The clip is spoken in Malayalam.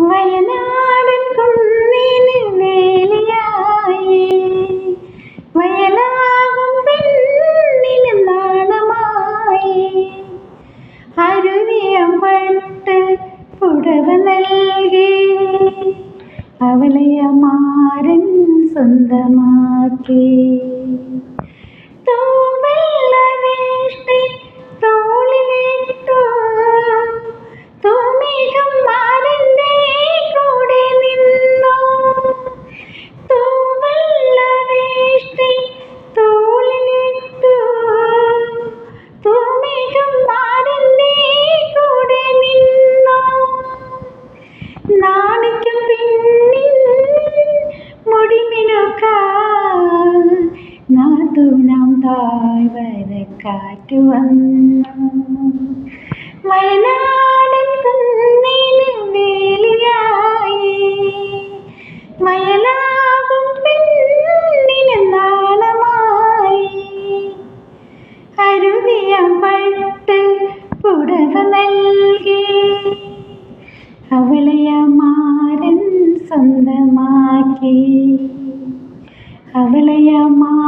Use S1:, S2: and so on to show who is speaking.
S1: വയനാടൻ കുന്നിന് വേലിയായി വയലാകും പെണ്ണിന് നാണമായി. അരുവിയമ്പട്ട് പുടവ നൽകി. അവളെ അമാരൻ സ്വന്തമാക്കി. തൂവെള്ള താഴ്വര കാറ്റു വന്നു. വയനാടൻ കുന്നിന് വേലിയായി. മയലാകും പെണ്ണിന് നാളമായി അരുവിയം പട്ട് പുടവ നൽകി. അവളെ മാരൻ സ്വന്തമാക്കി. അവളയമാ